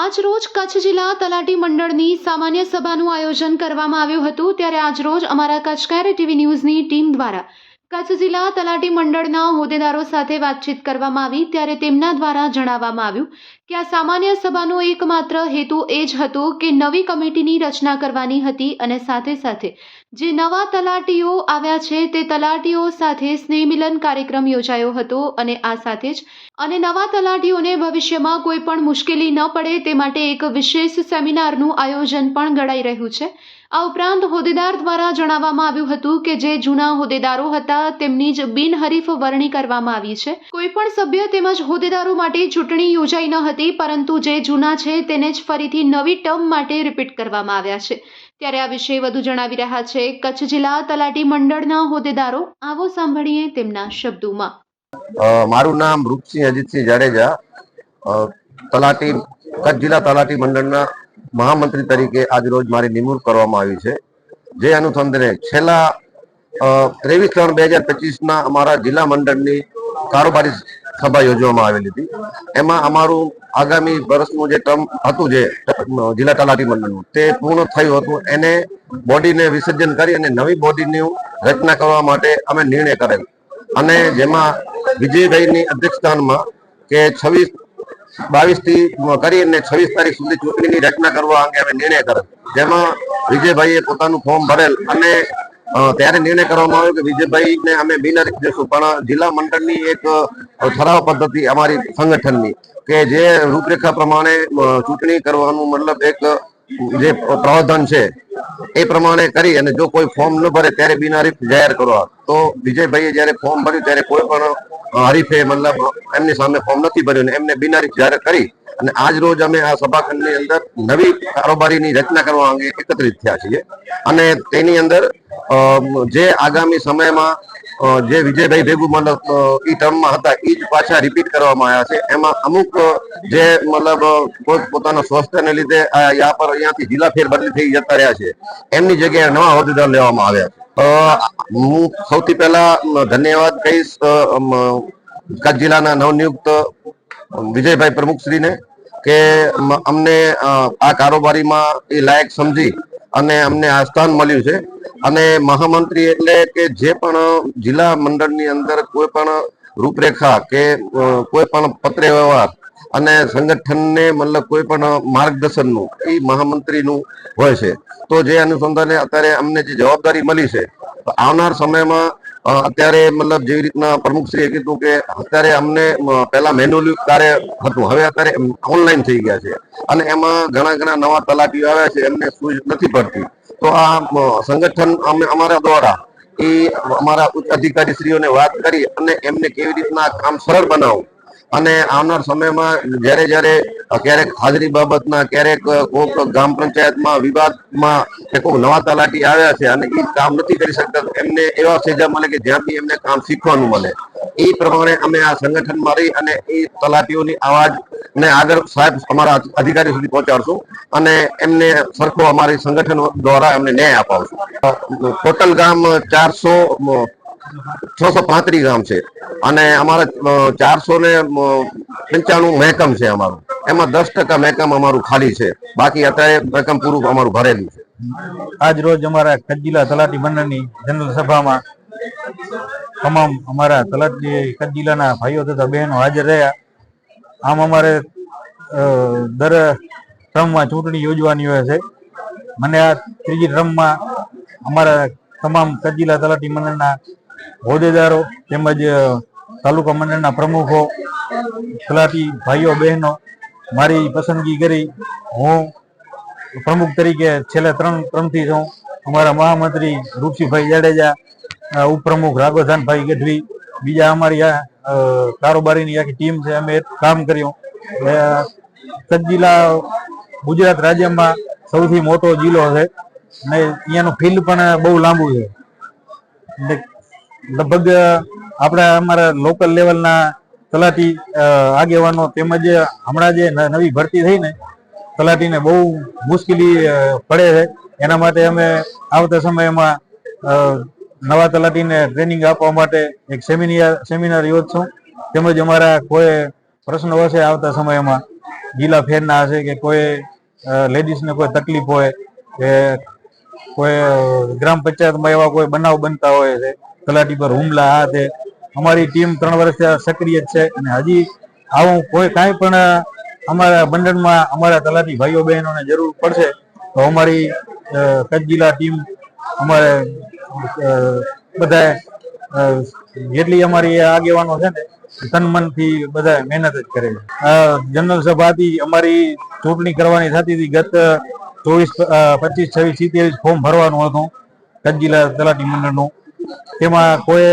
આજ રોજ કચ્છ જિલ્લા તલાટી મંડળની સામાન્ય સભાનું આયોજન કરવામાં આવ્યું હતું. ત્યારે આજ રોજ અમારા કચ્છકારે ટીવી ન્યૂઝની ટીમ દ્વારા કચ્છ જિલ્લા તલાટી મંડળના હોદ્દેદારો સાથે વાતચીત કરવામાં આવી ત્યારે તેમના દ્વારા જણાવવામાં આવ્યું કે આ સામાન્ય સભાનો એકમાત્ર હેતુ એ જ હતો કે નવી કમિટીની રચના કરવાની હતી અને સાથે સાથે જે નવા તલાટીઓ આવ્યા છે તે તલાટીઓ સાથે સ્નેહમિલન કાર્યક્રમ યોજાયો હતો અને આ સાથે જ અને નવા તલાટીઓને ભવિષ્યમાં કોઈ પણ મુશ્કેલી ન પડે તે માટે એક વિશેષ સેમિનારનું આયોજન પણ ઘડાઈ રહ્યું છે. આ ઉપરાંત હોદ્દેદાર દ્વારા જણાવવામાં આવ્યું હતું કે જે જૂના હોદ્દેદારો હતા, તેમની જ બિનહરીફ વરણી કરવામાં આવી છે. કોઈ પણ સભ્ય તેમજ હોદ્દેદારો માટે ચૂંટણી યોજાઈ ન હતી, પરંતુ જે જૂના છે તેને જ ફરીથી નવી ટર્મ માટે રિપીટ કરવામાં આવ્યા છે. ત્યારે આ વિશે વધુ જણાવી રહ્યા છે કચ્છ જિલ્લા તલાટી મંડળના હોદ્દેદારો. આવો સાંભળીએ તેમના શબ્દોમાં. મારું નામ રૂપસિંહ અજીતસિંહ જાડેજા તલાટી, કચ્છ જિલ્લા તલાટી મંડળના મહામંત્રી તરીકે આજ રોજ મારી નિમણૂક કરવામાં આવી છે. જે અનુસંધાને છેલ્લા ત્રેવીસ ત્રણ બે હજાર પચીસના અમારા જિલ્લા મંડળની કારોબારી સભા યોજવામાં આવેલી હતી. એમાં અમારું આગામી વર્ષનું જે ટર્મ હતું જે, જિલ્લા તલાટી મંડળનું, તે પૂર્ણ થયું હતું. એને બોડીને વિસર્જન કરી અને નવી બોડીની રચના કરવા માટે અમે નિર્ણય કરેલ. અને જેમાં વિજયભાઈની અધ્યક્ષસ્થાનમાં કે છવ્વીસ બાવીસથી કરી અને છવ્વીસ તારીખ સુધી ચૂંટણીની રચના કરવા અંગે અમે નિર્ણય કરેલ જેમાં વિજયભાઈએ પોતાનું ફોર્મ ભરેલ અને ત્યારે નિર્ણય કરવામાં આવ્યો કે વિજયભાઈને અમે બિનર દેશું. પણ જિલ્લા મંડળની એક ઠરાવ પદ્ધતિ અમારી સંગઠનની કે જે રૂપરેખા પ્રમાણે ચૂંટણી કરવાનું મતલબ એક, જે પ્રાવધાન છે, એ પ્રમાણે કરી અને જો કોઈ ફોર્મ ન ભરે ત્યારે બિનહરીફ જાહેર કરવા. તો વિજયભાઈએ જ્યારે ફોર્મ ભર્યું ત્યારે કોઈ પણ હરીફે મતલબ એમની સામે ફોર્મ નથી ભર્યું એમને બિનારી જાહેર કરી અને આજ રોજ અમે આ સભાખંડની અંદર નવી કારોબારીની રચના કરવા અંગે એકત્રિત થયા છીએ. અને તેની અંદર જે આગામી સમયમાં જે વિજયભાઈ ભેગું મતલબ ઈ ટર્મમાં હતા એ જ પાછા રિપીટ કરવામાં આવ્યા છે. એમાં અમુક જે મતલબ પોતાના સ્વાસ્થ્યને લીધે યા પર અહીંયાથી જિલ્લા ફેર થઈ જતા રહ્યા છે. એમની જગ્યાએ નવા હોદ્દેદાર લેવામાં આવ્યા છે. હું સૌથી પહેલા ધન્યવાદ કહીશ કચ્છ જિલ્લાના નવનિયુક્ત વિજયભાઈ પ્રમુખશ્રીને કે અમને આ કારોબારીમાં એ લાયક સમજી અને અમને આ સ્થાન મળ્યું છે. અને મહામંત્રી એટલે કે જે પણ જિલ્લા મંડળની અંદર કોઈ પણ રૂપરેખા કે કોઈ પણ પત્ર વ્યવહાર અને સંગઠનને મતલબ કોઈ પણ માર્ગદર્શનનું એ મહામંત્રીનું હોય છે. તો જે અનુસંધાને અત્યારે અમને જે જવાબદારી મળી છે આવનાર સમયમાં અત્યારે મતલબ જેવી રીતના પ્રમુખશ્રીએ કીધું કે અત્યારે અમને પહેલા મેન્યુઅલી કાર્ય હતું. હવે અત્યારે ઓનલાઈન થઈ ગયા છે. અને એમાં ઘણા ઘણા નવા તલાટીઓ આવ્યા છે, એમને સૂઝ નથી પડતી. તો આ સંગઠન અમે, અમારા દ્વારા એ અમારા ઉચ્ચ અધિકારીશ્રીઓને વાત કરી અને એમને કેવી રીતના કામ સરળ બનાવવું અને આવનાર સમયમાં જ્યારે જ્યારે ક્યારેક હાજરી બાબતના ક્યારેક કોઈક ગ્રામ પંચાયતમાં, વિવાદમાં કોઈક નવા તલાટી આવ્યા છે અને એ કામ નથી કરી શકતા એમને એવા સેજા મળે કે જ્યાંથી એમને કામ શીખવાનું મળે. એ પ્રમાણે અમે આ સંગઠનમાં રહી અને એ તલાટીઓની અવાજ ને આગળ સાહેબ અમારા અધિકારી સુધી પહોંચાડશું અને એમને સરખો અમારી સંગઠન દ્વારા એમને ન્યાય અપાવશું. ટોટલ ગામ ચારસો છસો પાંત્રીસ ગામ છે. અને અમારા ચારસો ને પંચાણું મહેકમ છે અમારું. એમાં દસ ટકા મહેકમ અમારું ખાલી છે. બાકી અત્યારે મહેકમ પૂરું અમારું ભરેલું છે. આજ રોજ અમારા કચ્છ જિલ્લા તલાટી મંડળની જનરલ સભામાં તમામ અમારા તલાટી કચ્છ જિલ્લાના ભાઈઓ તથા બહેનો હાજર રહ્યા. આમ અમારે દર ટ્રમમાં ચૂંટણી યોજવાની હોય છે. મને આ ત્રીજી ટ્રમમાં અમારા તમામ કચ્છ જિલ્લા તલાટી મંડળના હોદ્દેદારો તેમજ તાલુકા મંડળના પ્રમુખો તલાટી ભાઈઓ, બહેનો મારી પસંદગી કરી. હું પ્રમુખ તરીકે છેલ્લા ત્રણ, ત્રણથી છું. અમારા મહામંત્રી રૂપસિંહભાઈ જાડેજા ઉપપ્રમુખ રાઘવધાનભાઈ ગઢવી, બીજા અમારી આ કારોબારીની આખી ટીમ છે. અમે કામ કર્યું. કચ્છ જિલ્લા ગુજરાત રાજ્યમાં સૌથી મોટો જિલ્લો છે. અને અહીંયાનું ફિલ્ડ પણ બહુ લાંબુ છે. લગભગ આપણા અમારા લોકલ લેવલના તલાટી આગેવાનો તેમજ હમણાં જે નવી ભરતી થઈ ને, તલાટીને બહુ મુશ્કેલી પડે છે. એના માટે અમે આવતા સમયમાં નવા તલાટીને ટ્રેનિંગ આપવા માટે એક સેમિનાર સેમિનાર યોજશું. તેમજ અમારા કોઈ પ્રશ્નો હશે આવતા સમયમાં જિલ્લા ફેરના હશે કે કોઈ લેડીઝને કોઈ તકલીફ હોય કે કોઈ ગ્રામ પંચાયતમાં એવા કોઈ બનાવ બનતા હોય છે તલાટી પર હુમલા, આ તે. અમારી ટીમ ત્રણ વર્ષથી સક્રિય છે અને હજી આવું કોઈ કાંઈ પણ અમારા મંડળમાં અમારા તલાટી ભાઈઓ બહેનોને જરૂર પડશે, તો અમારી કચ્છ જિલ્લા ટીમ અમારે બધા જેટલી અમારી આગેવાનો છે ને તન મનથી બધા મહેનત જ કરે છે જનરલ સભાથી અમારી ચૂંટણી કરવાની થતી હતી ગત ચોવીસ પચીસ, છવ્વીસ, સિત્તેર ફોર્મ ભરવાનું હતું કચ્છ જિલ્લા તલાટી મંડળનું. તેમાં કોઈ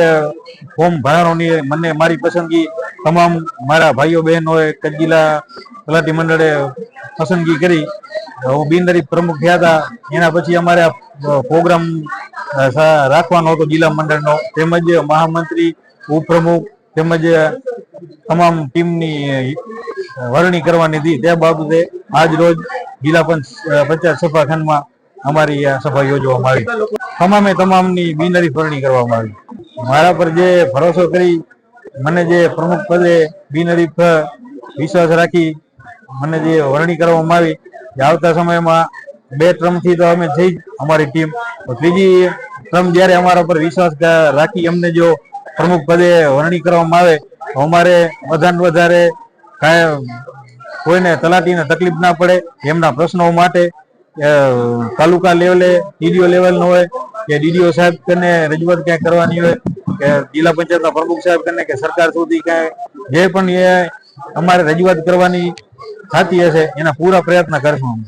ફોર્મ ભરવાનું નહીં, મને મારી પસંદગી તમામ મારા ભાઈઓ બહેનોએ જિલ્લા તલાટી મંડળે પસંદગી કરી. હું બિનદરી પ્રમુખ થયા હતા, એના પછી અમારે પ્રોગ્રામ રાખવાનો હતો જિલ્લા મંડળનો. તેમજ મહામંત્રી, ઉપપ્રમુખ તેમજ તમામ ટીમની વરણી કરવાની હતી. તે બાબતે આજ રોજ જિલ્લા પંચાયત સભાખંડમાં અમારી આ સભા યોજવામાં આવી. તમામે તમામની બિનરી વરણી કરવામાં આવી. મારા પર જે ભરોસો કરી, મને જે પ્રમુખ પદે બિનહરીફ વિશ્વાસ રાખી, મને જે વરણી કરવામાં આવી જે આવતા સમયમાં બે ટ્રમથી તો અમે થઈ અમારી ટીમ. ત્રીજી ટ્રમ જ્યારે અમારા પર વિશ્વાસ રાખી અમને જો પ્રમુખ પદે વરણી કરવામાં આવે, તો અમારે વધારે વધારે કાંઈ કોઈને તલાટીને તકલીફ ના પડે, એમના પ્રશ્નો માટે તાલુકા લેવલે, ડીડીઓ લેવલનો હોય કે ડીડીઓ સાહેબ કને રજૂઆત ક્યાંય કરવાની હોય કે જિલ્લા પંચાયતના પ્રમુખ સાહેબ કને કે સરકાર સુધી કાંઈ જે પણ એ અમારે રજૂઆત કરવાની થતી હશે એના પૂરા પ્રયત્ન કરશું અમે.